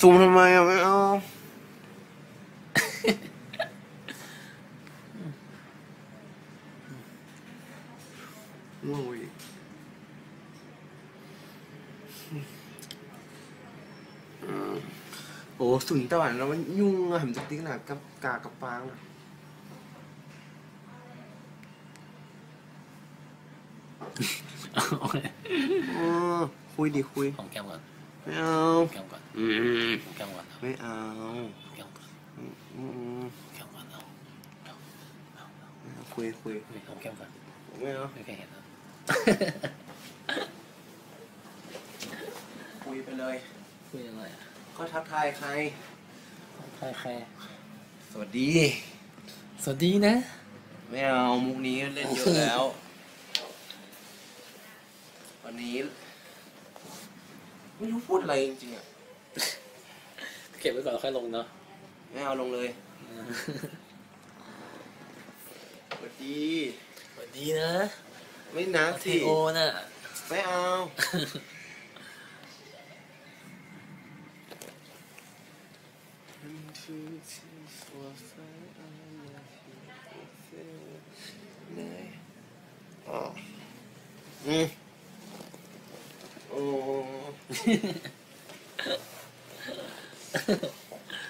ซูมทำไมอะไม่เอาง่วงอีกโอ้สุนตะวันแล้วมันยุ่งอะเห็นจะติ๊กหนากับกากับปางอะ โอเคเออคุยดิคุยหอมแก้มก่อนไม่เอาหอมแก้มก่อนอืมหอมแก้มก่อนไม่เอาหอมแก้มก่อนอืมอืมหอมแก้มก่อนเอาเอาเอาเอาคุยคุยเอาหอมแก้มก่อนไม่เอาไม่เคยเห็นนะคุยไปเลย คุยอะไรอะก็ทักทายใครใครใครสวัสดี สวัสดีนะ ไม่เอามุกนี้เล่นเยอะแล้ว วันนี้ ไม่รู้พูดอะไรจริงๆอะเก็บไว้ก่อนแล้วค่อยลงเนาะไม่เอาลงเลยสวัสดี สวัสดีนะไม่นะทีสิโอน่ะไม่เอาอ๋ออืมโอ้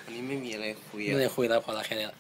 อันนี้ไม่มีอะไรคุยอะ ไม่ได้คุยแล้วพอละแค่นี้ละ